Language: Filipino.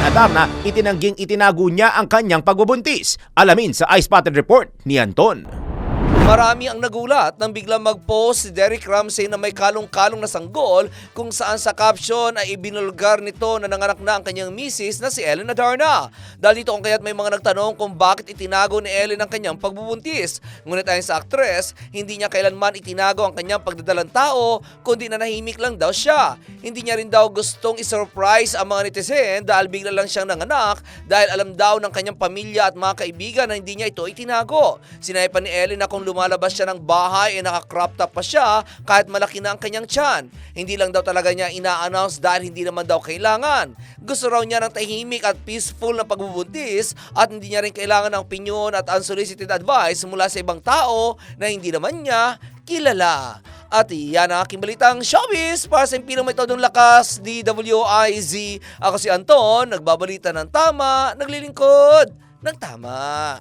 Ellen Adarna, itinangging itinago niya ang kanyang pagbubuntis. Alamin sa Ice Spotted Report ni Anton. Marami ang nagulat nang biglang mag-post si Derek Ramsey na may kalong-kalong na sanggol kung saan sa caption ay ibinulgar nito na nanganak na ang kanyang misis na si Ellen Adarna. Dahil dito kung kaya't may mga nagtanong kung bakit itinago ni Ellen ang kanyang pagbubuntis. Ngunit ayon sa actress, hindi niya kailanman itinago ang kanyang pagdadalang tao kundi nanahimik lang daw siya. Hindi niya rin daw gustong isurprise ang mga netizen dahil bigla lang siyang nanganak dahil alam daw ng kanyang pamilya at mga kaibigan na hindi niya ito itinago. Sinabi pa ni Ellen na kung lumalabas siya ng bahay ay naka-crop top pa siya kahit malaki na ang kanyang tiyan. Hindi lang daw talaga niya ina-announce dahil hindi naman daw kailangan. Gusto raw niya ng tahimik at peaceful na pagbubuntis at hindi niya rin kailangan ng opinion at unsolicited advice mula sa ibang tao na hindi naman niya kilala. At yan ang aking balitang showbiz para sa impinong may todong lakas, DWIZ. Ako si Anton, nagbabalita ng tama, naglilingkod ng tama.